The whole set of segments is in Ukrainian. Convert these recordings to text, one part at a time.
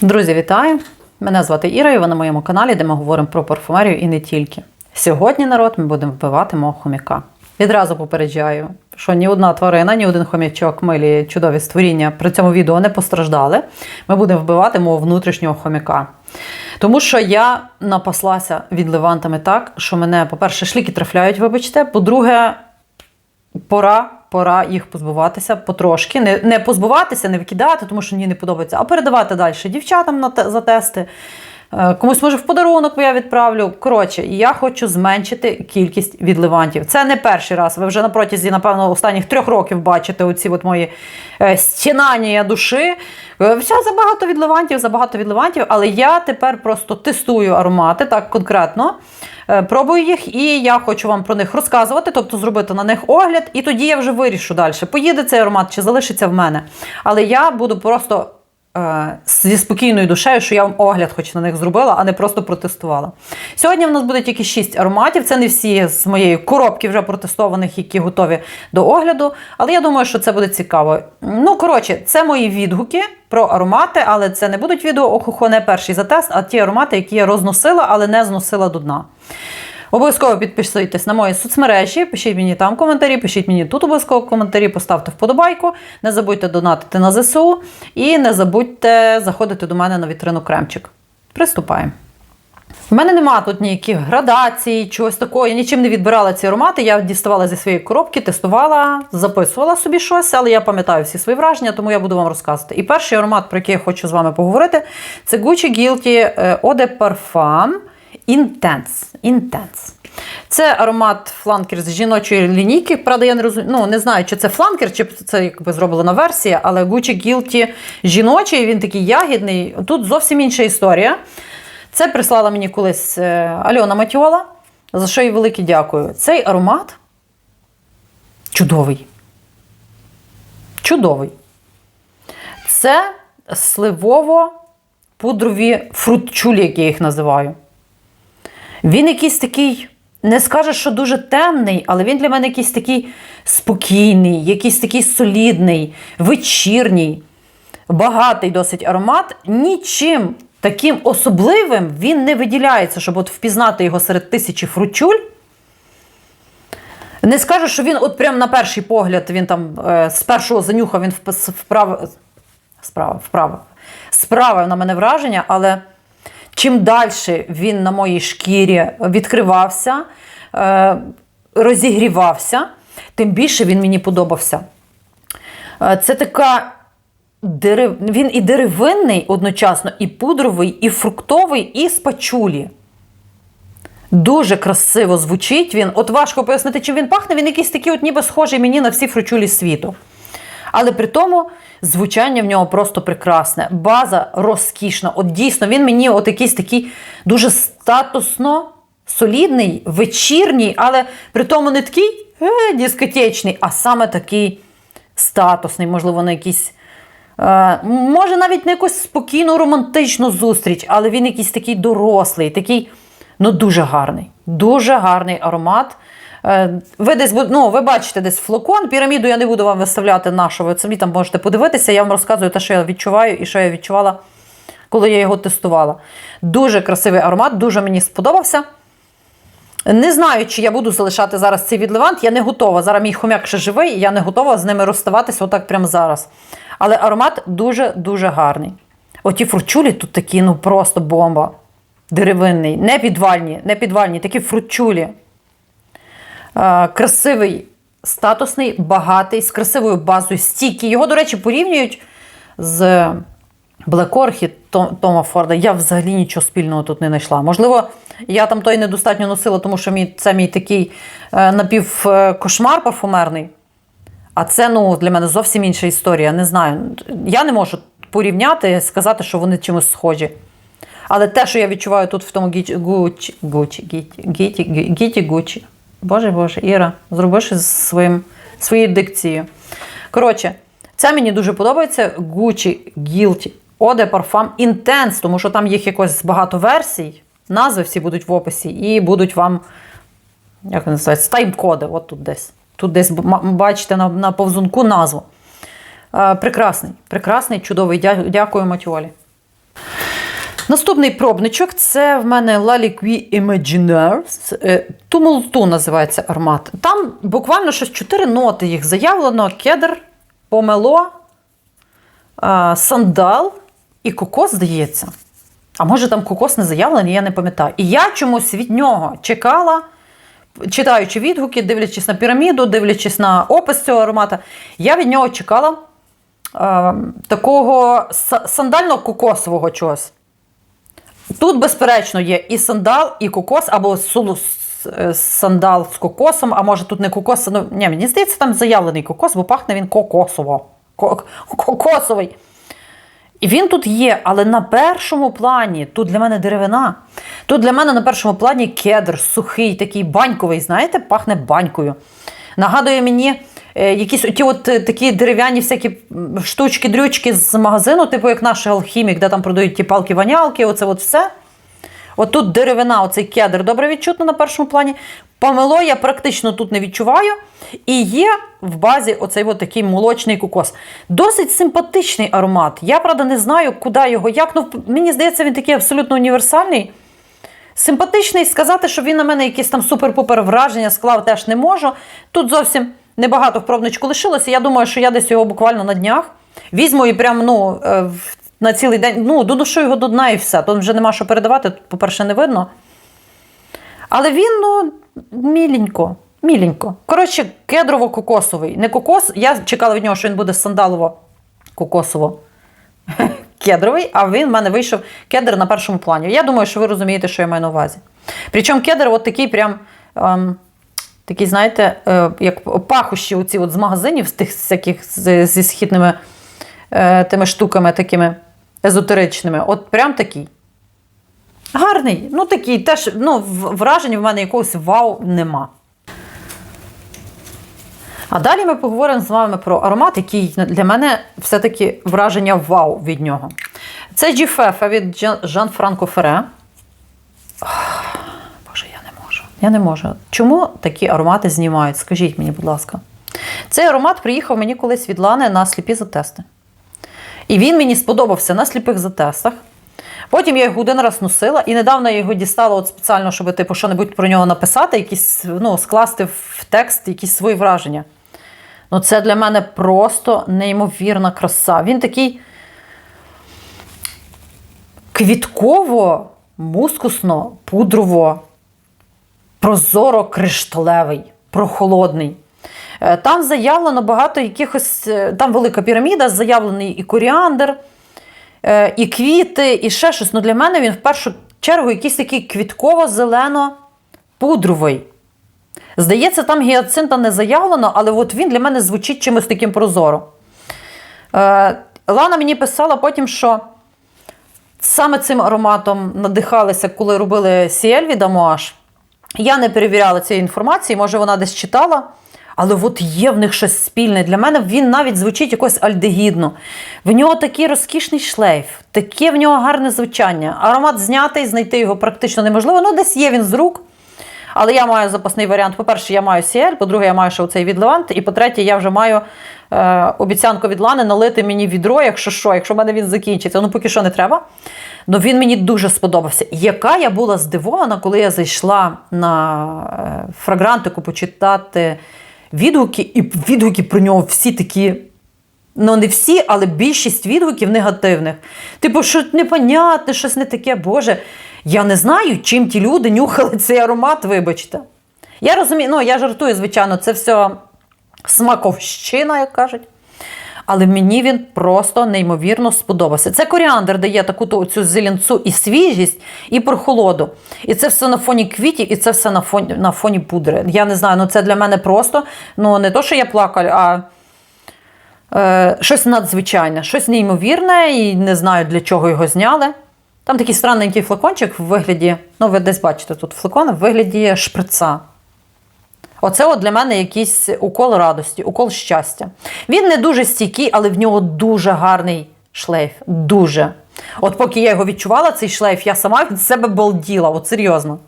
Друзі, вітаю! Мене звати Іра, і ви на моєму каналі, де ми говоримо про парфумерію і не тільки. Сьогодні, народ, ми будемо вбивати мого хомяка. Відразу попереджаю, що ні одна тварина, ні один хомячок, милі чудові створіння при цьому відео не постраждали. Ми будемо вбивати мого внутрішнього хомяка. Тому що я напаслася відливантами так, що мене, по-перше, шліки трафляють, вибачте. По-друге, пора, пора їх позбуватися потрошки. Не, не позбуватися, не викидати, тому що мені не подобається, а передавати далі дівчатам на те, за тести. Е, Комусь може в подарунок я відправлю. Коротше, я хочу зменшити кількість відливантів. Це не перший раз. Ви вже на протязі, напевно, останніх трьох років бачите оці от мої е, стінання душі. Е, Все забагато відливантів, забагато відливантів, але я тепер просто тестую аромати так конкретно. Пробую їх, і я хочу вам про них розказувати, тобто зробити на них огляд, і тоді я вже вирішу далі, поїде цей аромат чи залишиться в мене. Але я буду просто зі спокійною душею, що я вам огляд хоч на них зробила, а не просто протестувала. Сьогодні в нас буде тільки 6 ароматів. Це не всі з моєї коробки вже протестованих, які готові до огляду. Але я думаю, що це буде цікаво. Ну, коротше, це мої відгуки про аромати, але це не будуть відео охохо, не перший за тест, а ті аромати, які я розносила, але не зносила до дна. Обов'язково підписуйтесь на мої соцмережі, пишіть мені там коментарі, пишіть мені тут обов'язково коментарі, поставте вподобайку. Не забудьте донатити на ЗСУ і не забудьте заходити до мене на вітрину Кремчик. Приступаємо. В мене нема тут ніяких градацій, чогось такого. Я нічим не відбирала ці аромати. Я діставала зі своєї коробки, тестувала, записувала собі щось, але я пам'ятаю всі свої враження, тому я буду вам розказувати. І перший аромат, про який я хочу з вами поговорити, це Gucci Guilty е, Eau de Parfum Intense. Intense. Це аромат фланкер з жіночої лінійки. Правда, я не розумію, ну, не знаю, чи це фланкер, чи це якби зроблена версія, але Gucci Guilty жіночий, він такий ягідний. Тут зовсім інша історія. Це прислала мені колись е, Альона Матіола, за що їй велике дякую. Цей аромат чудовий. Чудовий. Це сливово-пудрові фрутчулі, як я їх називаю. Він якийсь такий, не скажеш, що дуже темний, але він для мене якийсь такий спокійний, якийсь такий солідний, вечірній, багатий досить аромат. Нічим таким особливим він не виділяється, щоб от впізнати його серед тисячі фручуль. Не скажу, що він, от прям на перший погляд, він там е, з першого занюха він впис- вправив, на мене враження, але чим далі він на моїй шкірі відкривався, е, розігрівався, тим більше він мені подобався. Е, Це така дерев... він і деревинний одночасно, і пудровий, і фруктовий, і з пачулі. Дуже красиво звучить він. От важко пояснити, чим він пахне. Він якийсь такий, от ніби схожий мені на всі фручулі світу. Але при тому звучання в нього просто прекрасне. База розкішна. От дійсно, він мені от якийсь такий дуже статусно солідний, вечірній, але при тому не такий е, дискотечний, а саме такий статусний, можливо, на якийсь. Е, може, навіть на якусь спокійну романтичну зустріч, але він якийсь такий дорослий, такий, ну, дуже гарний. Дуже гарний аромат. Е, Ви десь ну, ви бачите десь флакон. Піраміду я не буду вам виставляти нашу. Ви самі там можете подивитися. Я вам розказую те, що я відчуваю і що я відчувала, коли я його тестувала. Дуже красивий аромат, дуже мені сподобався. Не знаю, чи я буду залишати зараз цей відливант. Я не готова. Зараз мій хомяк ще живий, і я не готова з ними розставатися отак прямо зараз. Але аромат дуже-дуже гарний. Оті фручулі тут такі, ну просто бомба. Деревинний, не підвальні, не підвальні, такі фручулі. Е, красивий, статусний, багатий, з красивою базою стійкий. Його, до речі, порівнюють з Black Orchid Тома Форда. Я взагалі нічого спільного тут не знайшла. Можливо, я там той недостатньо носила, тому що мій, це мій такий е, напівкошмар парфумерний. А це ну, для мене зовсім інша історія. Не знаю. Я не можу порівняти, сказати, що вони чимось схожі. Але те, що я відчуваю тут в тому гучі, гучі, гіті, гіті, гіті, гучі. Боже Боже, Іра, зроби щось своїм, своєю дикцією. Коротше, це мені дуже подобається. Gucci Guilty Eau de Parfum Intense, тому що там їх якось багато версій. Назви всі будуть в описі і будуть вам, як вони називаються, тайм-коди. От тут десь. Тут десь бачите на, на повзунку назву. Е, прекрасний, прекрасний, чудовий. Дякую, Матіолі. Наступний пробничок це в мене Laliqui Imaginaires. Е, Tumultu називається аромат. Там буквально щось чотири ноти їх заявлено: кедр, помело, сандал і кокос, здається. А може там кокос не заявлений, я не пам'ятаю. І я чомусь від нього чекала, читаючи відгуки, дивлячись на піраміду, дивлячись на опис цього аромата, я від нього чекала е, такого са- сандально-кокосового чогось. Тут, безперечно, є і сандал, і кокос, або сулу с- е, сандал з кокосом, а може тут не кокос. Ну, ні, мені здається, там заявлений кокос, бо пахне він кокосово. Кокосовий. І він тут є, але на першому плані тут для мене деревина. Тут для мене на першому плані кедр, сухий, такий баньковий, знаєте, пахне банькою. Нагадує мені якісь оті от е, такі дерев'яні всякі штучки-дрючки з магазину, типу як наш алхімік, де там продають ті палки-ванялки, оце от все. От тут деревина, оцей кедр добре відчутно на першому плані. Помело я практично тут не відчуваю. І є в базі оцей от такий молочний кокос. Досить симпатичний аромат. Я, правда, не знаю, куди його, як. Ну, мені здається, він такий абсолютно універсальний. Симпатичний, сказати, що він на мене якісь там супер-пупер враження склав, теж не можу. Тут зовсім небагато в пробничку лишилося. Я думаю, що я десь його буквально на днях візьму і прям ну, е, на цілий день ну, додушу його до дна і все. Тут вже нема що передавати, по-перше, не видно. Але він, ну, міленько, міленько. Коротше, кедрово-кокосовий. Не кокос. Я чекала від нього, що він буде сандалово-кокосово. Кедровий, а він в мене вийшов кедр на першому плані. Я думаю, що ви розумієте, що я маю на увазі. Причому кедр от такий прям. Ем, Такий, знаєте, е, як пахощі оці от з магазинів, з тих всяких зі східними е, тими штуками, такими езотеричними. От прям такий. Гарний. Ну такий теж ну, в- в мене якогось вау нема. А далі ми поговоримо з вами про аромат, який для мене все-таки враження вау від нього. Це Джіфефа від Жан-Франко Фере. Я не можу. Чому такі аромати знімають? Скажіть мені, будь ласка. Цей аромат приїхав мені колись від Лани на сліпі затести. І він мені сподобався на сліпих затестах. Потім я його один раз носила і недавно я його дістала от спеціально, щоб типу, що-небудь про нього написати, якісь, ну, скласти в текст якісь свої враження. Ну, це для мене просто неймовірна краса. Він такий квітково, мускусно, пудрово, прозоро кришталевий, прохолодний. Е, Там заявлено багато якихось. е, Там велика піраміда, заявлений і коріандр, е, і квіти, і ще щось. Ну для мене він в першу чергу якийсь такий квітково-зелено-пудровий. Здається, там гіацинта не заявлено, але от він для мене звучить чимось таким прозоро. Лана мені писала потім, що саме цим ароматом надихалися, коли робили Сіель від Амуаш. Я не перевіряла цієї інформації, може вона десь читала. Але от є в них щось спільне. Для мене він навіть звучить якось альдегідно. В нього такий розкішний шлейф, таке в нього гарне звучання. Аромат знятий, знайти його практично неможливо. Ну, десь є він з рук. Але я маю запасний варіант. По-перше, я маю Сіель, по-друге, я маю ще оцей від Левант, і по-третє, я вже маю е, обіцянку від Лани налити мені відро, якщо що, якщо в мене він закінчиться. Ну, поки що не треба. Ну він мені дуже сподобався. Яка я була здивована, коли я зайшла на е, фрагрантику почитати відгуки, і відгуки про нього всі такі. Ну, не всі, але більшість відгуків негативних. Типу, що непонятне, щось не таке, Боже. Я не знаю, чим ті люди нюхали цей аромат, вибачте. Я розумію, ну я жартую, звичайно, це все смаковщина, як кажуть. Але мені він просто неймовірно сподобався. Це коріандр дає таку цю зеленцу і свіжість, і прохолоду. І це все на фоні квітів, і це все на фоні, на фоні пудри. Я не знаю, ну це для мене просто ну не то, що я плакала, а е, щось надзвичайне, щось неймовірне, і не знаю, для чого його зняли. Там такий странненький флакончик в вигляді, ну ви десь бачите тут флакон, в вигляді шприца. Оце от для мене якийсь укол радості, укол щастя. Він не дуже стійкий, але в нього дуже гарний шлейф. Дуже. От поки я його відчувала, цей шлейф, я сама від себе балділа, от серйозно.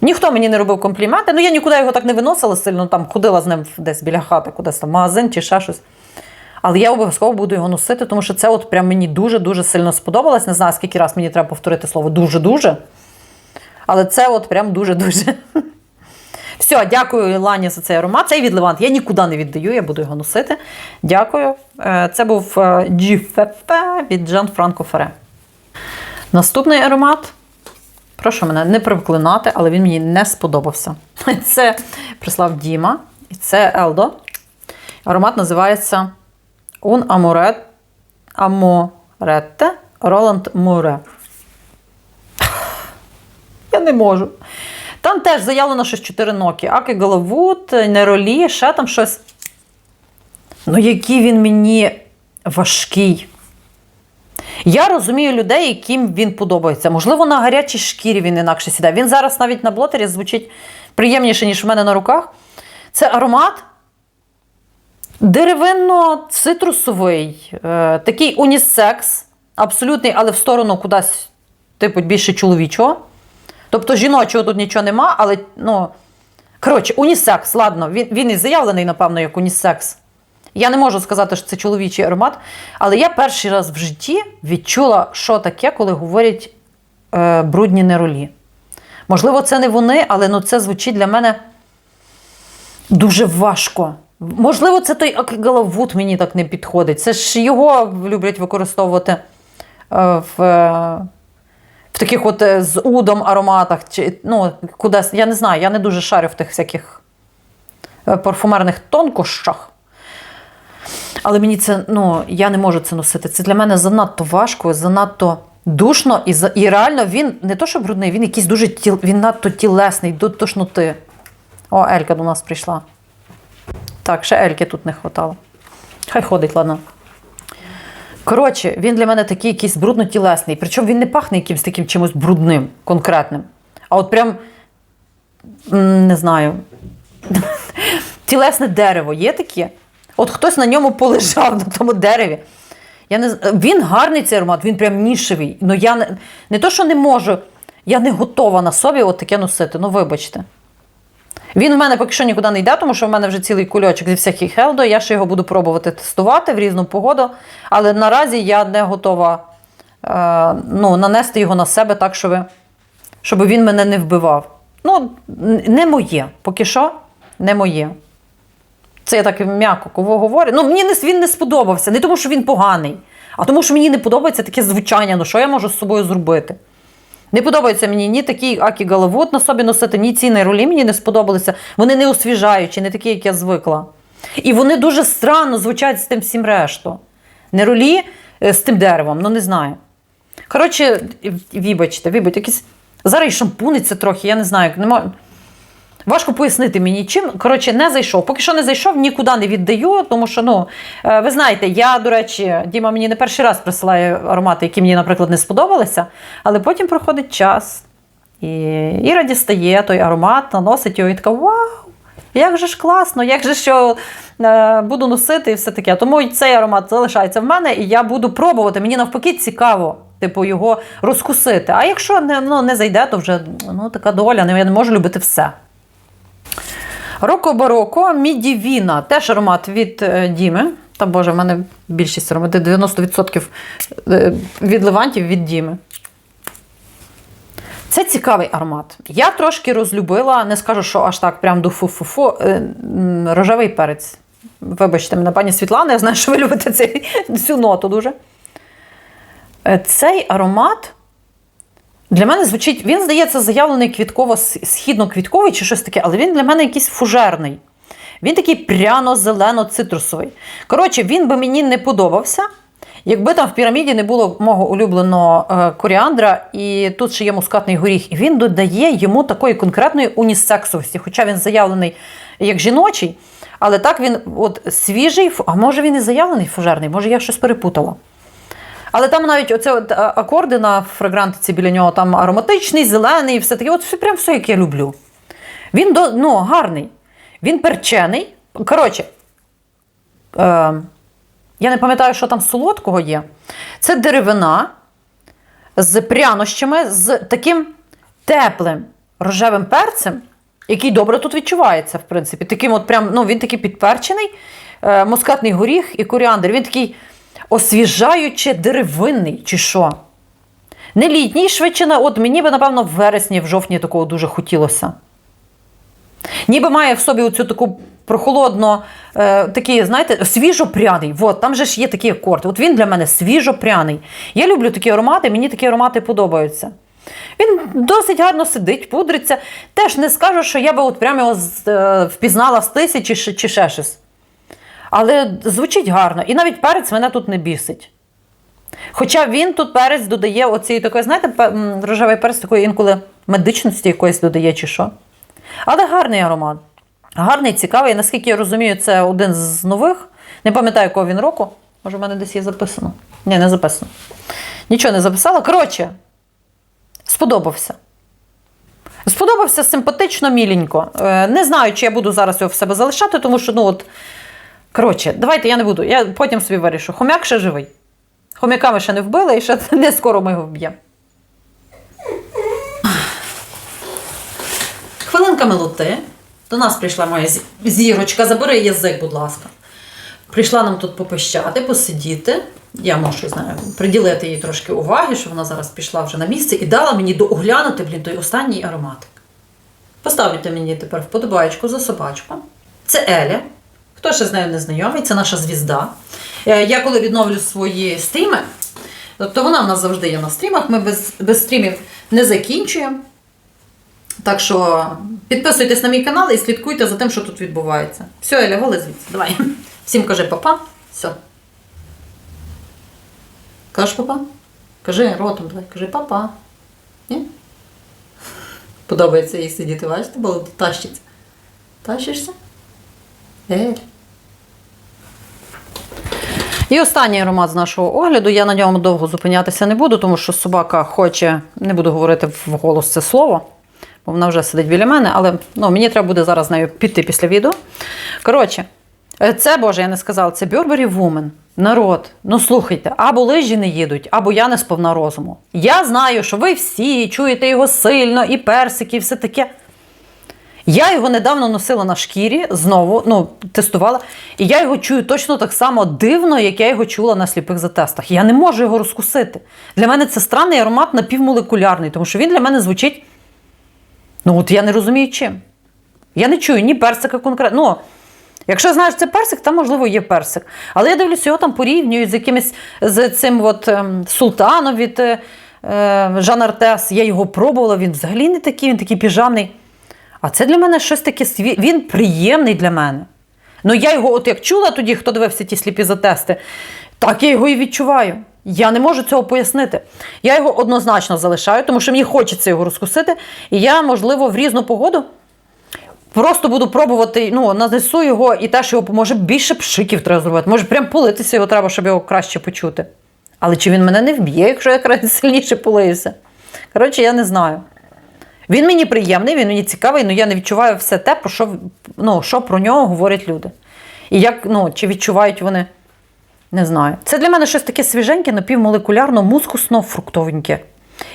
Ніхто мені не робив компліменти. Ну, я нікуди його так не виносила сильно, там ходила з ним десь біля хати, кудись там магазин чи ще щось. Але я обов'язково буду його носити, тому що це от прям мені дуже-дуже сильно сподобалось. Не знаю, скільки раз мені треба повторити слово дуже-дуже. Але це от прям дуже-дуже. Все, дякую Лані за цей аромат. Цей від Левант я нікуди не віддаю, я буду його носити. Дякую. Е, Це був е, GFF від Жан Франко Фере. Наступний аромат. Прошу мене не проклинати, але він мені не сподобався. Це прислав Діма, і це Елдо. Аромат називається Un Amoret Amorette Roland Mure. Я не можу. Там теж заявлено щось 4 ноки. Аки Галавут, Неролі, ще там щось. Ну, який він мені важкий. Я розумію людей, яким він подобається. Можливо, на гарячій шкірі він інакше сідає. Він зараз навіть на блотері звучить приємніше, ніж в мене на руках. Це аромат деревинно-цитрусовий, е, такий унісекс, абсолютний, але в сторону кудись, типу, більше чоловічого. Тобто жіночого тут нічого нема, але, ну, коротше, унісекс, ладно, він, він і заявлений, напевно, як унісекс. Я не можу сказати, що це чоловічий аромат, але я перший раз в житті відчула, що таке, коли говорять е, брудні неролі. Можливо, це не вони, але ну, це звучить для мене дуже важко. Можливо, це той Акігалавут мені так не підходить. Це ж його люблять використовувати е, в, е, в таких от е, з удом ароматах. Чи, ну, кудись, я не знаю, я не дуже шарю в тих всяких парфумерних тонкощах. Але мені це, ну, я не можу це носити. Це для мене занадто важко, занадто душно, і, і реально він не то, що брудний, він якийсь дуже тіл, він надто тілесний, до тошноти. О, Елька до нас прийшла. Так, ще Ельки тут не хватало. Хай ходить, ладно. Коротше, він для мене такий якийсь брудно-тілесний. Причому він не пахне якимось таким чимось брудним, конкретним. А от прям, не знаю, тілесне дерево є таке. От хтось на ньому полежав на тому дереві. Я не, він гарний цей аромат, він прям нішевий. Ну я не, не то, що не можу, я не готова на собі от таке носити. Ну, вибачте. Він в мене поки що нікуди не йде, тому що в мене вже цілий кульочок зі всяких хелдо. Я ще його буду пробувати тестувати в різну погоду. Але наразі я не готова е, ну, нанести його на себе так, щоб, щоб він мене не вбивав. Ну, не моє. Поки що не моє. Це я так м'яко кого говорю. Ну, мені не, він не сподобався. Не тому, що він поганий, а тому, що мені не подобається таке звучання. Ну, що я можу з собою зробити? Не подобається мені ні такий Акі Галавут на собі носити, ні ці нейролі мені не сподобалися. Вони не освіжаючі, не такі, як я звикла. І вони дуже странно звучать з тим всім решту. Нейролі е, з тим деревом, ну не знаю. Коротше, вибачте, вибачте, якісь. Зараз і шампуниться трохи, я не знаю. Не можу... Важко пояснити мені чим. Коротше, не зайшов. Поки що не зайшов, нікуди не віддаю, тому що, ну, е, ви знаєте, я, до речі, Діма мені не перший раз присилає аромати, які мені, наприклад, не сподобалися, але потім проходить час. І Іра дістає той аромат, наносить його і така: Вау! Як же ж класно, як же що е, буду носити і все таке. Тому цей аромат залишається в мене, і я буду пробувати. Мені навпаки цікаво, типу, його розкусити. А якщо не, ну, не зайде, то вже ну, така доля, я не можу любити все. Роко Бароко Мідівіна. Теж аромат від е, Діми. Та Боже, в мене більшість ароматів, 90% е, від левантів від Діми. Це цікавий аромат. Я трошки розлюбила, не скажу, що аж так прям до фу-фу-фу, е, рожевий перець. Вибачте мене, пані Світлана, я знаю, що ви любите цей, цю ноту дуже. Цей аромат для мене звучить, він, здається, заявлений квітково-східно-квітковий чи щось таке, але він для мене якийсь фужерний. Він такий пряно-зелено-цитрусовий. Коротше, він би мені не подобався, якби там в піраміді не було мого улюбленого е, коріандра, і тут ще є мускатний горіх. І він додає йому такої конкретної унісексовості, хоча він заявлений як жіночий, але так він от свіжий, а може він і заявлений фужерний, може я щось перепутала. Але там навіть оце от, акорди на фрагрантиці біля нього там ароматичний, зелений, все таке. От все прям все, як я люблю. Він до, ну, гарний. Він перчений. Коротше, е, я не пам'ятаю, що там солодкого є. Це деревина з прянощами, з таким теплим рожевим перцем, який добре тут відчувається, в принципі. Таким от прям, ну, він такий підперчений. е, мускатний горіх і коріандр. Він такий освіжаюче деревинний, чи що. Не літній, швидше, от мені би, напевно, в вересні, в жовтні такого дуже хотілося. Ніби має в собі оцю таку прохолодно, е, такий, знаєте, свіжопряний. От, там же ж є такий акорд. От він для мене свіжопряний. Я люблю такі аромати, мені такі аромати подобаються. Він досить гарно сидить, пудриться. Теж не скажу, що я би от прямо його е, впізнала з тисячі чи ще щось. Але звучить гарно. І навіть перець мене тут не бісить. Хоча він тут перець додає оцієї такої, знаєте, рожевий перець такої інколи медичності якоїсь додає, чи що. Але гарний аромат. Гарний, цікавий. Наскільки я розумію, це один з нових. Не пам'ятаю, якого він року. Може, в мене десь є записано. Ні, не записано. Нічого не записала. Коротше, сподобався. Сподобався симпатично, міленько. Е, Не знаю, чи я буду зараз його в себе залишати, тому що, ну от. Коротше, давайте я не буду. Я потім собі вирішу. Хомяк ще живий. Хомяка ми ще не вбили, і ще не скоро ми його вб'ємо. Хвилинка милоти. До нас прийшла моя зірочка. Забери язик, будь ласка. Прийшла нам тут попищати, посидіти. Я можу знаю, приділити їй трошки уваги, що вона зараз пішла вже на місце і дала мені дооглянути, блін, той останній ароматик. Поставте мені тепер вподобаєчку за собачку. Це Еля. Хто ще з нею не знайомий, це наша звізда. Е, Я коли відновлю свої стріми, тобто вона в нас завжди є на стрімах, ми без, без стрімів не закінчуємо. Так що підписуйтесь на мій канал і слідкуйте за тим, що тут відбувається. Все, Еля, голи звідси. Давай. Всім кажи папа. Все. Кажеш папа? Кажи ротом, давай, кажи папа. Ні? Подобається їй сидіти, бачите, бо тащиться. Тащишся? Ель. І останній аромат з нашого огляду. Я на ньому довго зупинятися не буду, тому що собака хоче, не буду говорити вголос це слово, бо вона вже сидить біля мене, але ну, мені треба буде зараз з нею піти після відео. Коротше, е, це, Боже, я не сказала, це Burberry Woman. Народ, ну слухайте, або лижі не їдуть, або я не сповна розуму. Я знаю, що ви всі чуєте його сильно, і персики, і все таке. Я його недавно носила на шкірі, знову ну, тестувала, і я його чую точно так само дивно, як я його чула на сліпих затестах. Я не можу його розкусити. Для мене це странний аромат напівмолекулярний, тому що він для мене звучить. Ну, от я не розумію чим. Я не чую ні персика конкретно. Ну, якщо знаєш, це персик, там, можливо, є персик. Але я дивлюся, його там порівнюють з якимось з цим от, ем, султаном від е, е, Жан Артес. Я його пробувала, він взагалі не такий, він такий піжамний. А це для мене щось таке сві... Він приємний для мене. Ну я його, от як чула тоді, хто дивився ті сліпі затести, так я його і відчуваю. Я не можу цього пояснити. Я його однозначно залишаю, тому що мені хочеться його розкусити. І я, можливо, в різну погоду просто буду пробувати, ну, нанесу його і теж його, може, більше пшиків треба зробити. Може, прям политися його треба, щоб його краще почути. Але чи він мене не вб'є, якщо я краще сильніше полиюся? Коротше, я не знаю. Він мені приємний, він мені цікавий, але я не відчуваю все те, про що, ну, що про нього говорять люди. І як, ну, чи відчувають вони, не знаю. Це для мене щось таке свіженьке, напівмолекулярно, мускусно, фруктовеньке.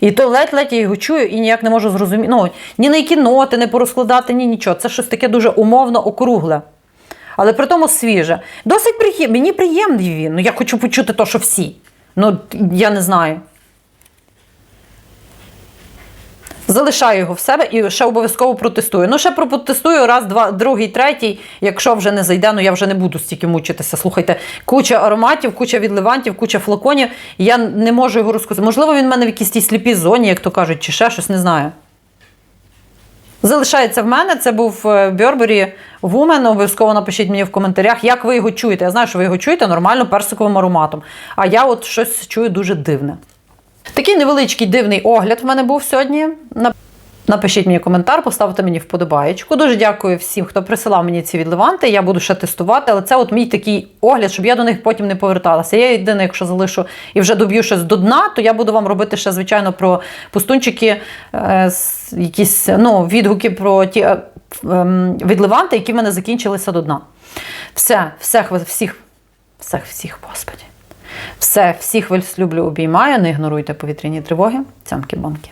І то ледь-ледь я його чую і ніяк не можу зрозуміти. Ну, ні на які ноти не порозкладати, ні нічого. Це щось таке дуже умовно округле. Але при тому свіже. Досить приємний. Мені приємний він. Ну, я хочу почути то, що всі. Ну, я не знаю. Залишаю його в себе і ще обов'язково протестую. Ну, ще протестую раз, два, другий, третій. Якщо вже не зайде, ну я вже не буду стільки мучитися. Слухайте, куча ароматів, куча відливантів, куча флаконів. Я не можу його розказати. Можливо, він в мене в якійсь тій сліпій зоні, як то кажуть, чи ще щось не знаю. Залишається в мене. Це був е, Burberry Woman. Обов'язково напишіть мені в коментарях, як ви його чуєте. Я знаю, що ви його чуєте нормально персиковим ароматом. А я от щось чую дуже дивне. Такий невеличкий дивний огляд в мене був сьогодні. Напишіть мені коментар, поставте мені вподобаєчку. Дуже дякую всім, хто присилав мені ці відливанти. Я буду ще тестувати, але це от мій такий огляд, щоб я до них потім не поверталася. Я єдине, якщо залишу і вже доб'ю щось до дна, то я буду вам робити ще, звичайно, про пустунчики, е, якісь ну, відгуки про ті е, ем, відливанти, які в мене закінчилися до дна. Все, всіх, всіх, всіх, всіх, господі. Все, всіх вас люблю, обіймаю. Не ігноруйте повітряні тривоги. Цямки-бомки.